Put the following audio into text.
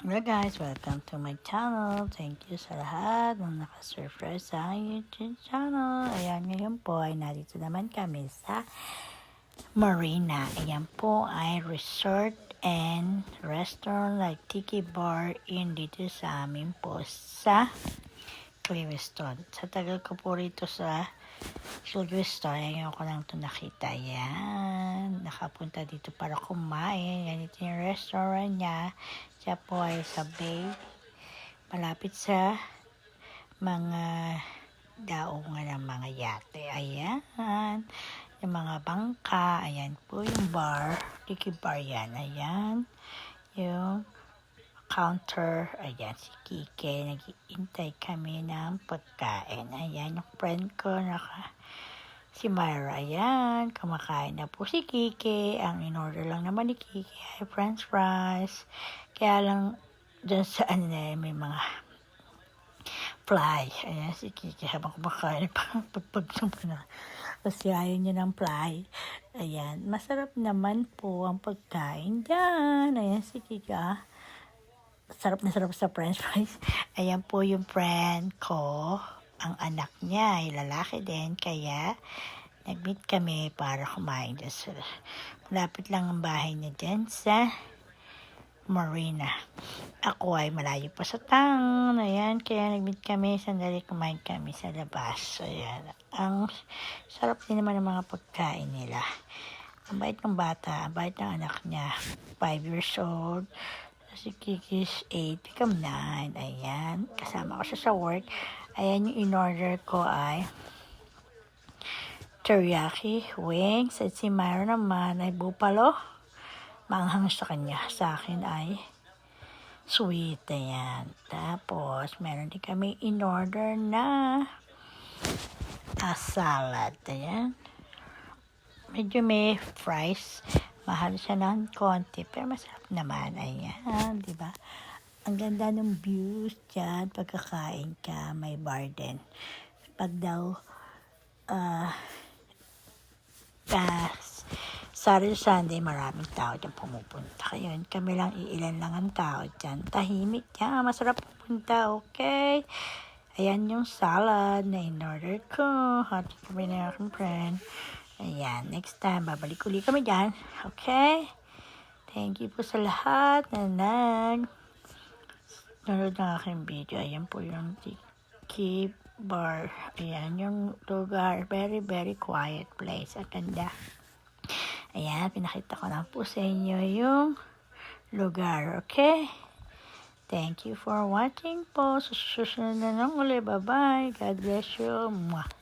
Hello guys, welcome to my channel. Thank you sa lahat ng nakasurprise sa aking YouTube channel. Ayan, ngayon po ay narito naman kami sa Marina. Ayan po ay resort and restaurant like Tiki Bar in dito sa amin po sa Clewiston. Sa tagal ko po rito sa Clewiston, ngayon ko lang ito nakita. Ayan, nakapunta dito para kumain. Ganito yung restaurant niya. Siya po ay sa Bay. Malapit sa mga daungan ng mga yate. Ayan. Yung mga bangka. Ayan po yung bar. Tiki bar yan. Ayan. Yung counter. Ayan, si Kike. Nag-iintay kami ng pagkain. Ayan, yung friend ko naka si Myra. Ayan, kumakain na po si Kike. Ang in-order lang naman ni Kike ay french fries. Kaya lang, dyan sa ano na may mga fly. Ayan, si Kike habang kumakain, parang pagpag na. Kasi ayaw niya ng fly. Ayan, masarap naman po ang pagkain dyan. Ayan, si Kike ah sarap na sarap sa french fries. Ayan po yung friend ko. Ang anak niya ay lalaki din. Kaya, nag-meet kami para kumain dyan sa... Malapit lang ang bahay niya dyan sa Marina. Ako ay malayo pa sa town. Ayan, kaya nag-meet kami. Sandali kumain kami sa labas. Ayan. Ang sarap din naman ng mga pagkain nila. Ang bait ng bata, ang bait ng anak niya. 5 years old. Si Kiki's 8, become 9. Ayan. Kasama ko siya sa work. Ayan yung in-order ko ay teriyaki wings. At si Myra naman ay bupalo. Manghang sa kanya. Sa akin ay sweet. Ayan. Tapos, meron din kami in-order na a salad. Ayan. Medyo may fries mahal siya ng konti, pero masarap naman. Ayan, di ba? Ang ganda ng views dyan, pagkakain ka, may bar din. Pag daw, uh, uh, Saturday, Sunday, maraming tao dyan pumupunta. Ngayon, kami lang iilan lang ang tao dyan. Tahimik yan, masarap pupunta, okay? Ayan yung salad na in-order ko. Hati kami na friend. Ayan, next time, babalik uli kami dyan. Okay? Thank you po sa lahat na nag nanood ng aking video. Ayan po yung Tiki Bar. Ayan yung lugar. Very, very quiet place. At ganda. Ayan, pinakita ko lang po sa inyo yung lugar. Okay? Thank you for watching po. Susunod na lang uli. Bye-bye. God bless you. Mwah.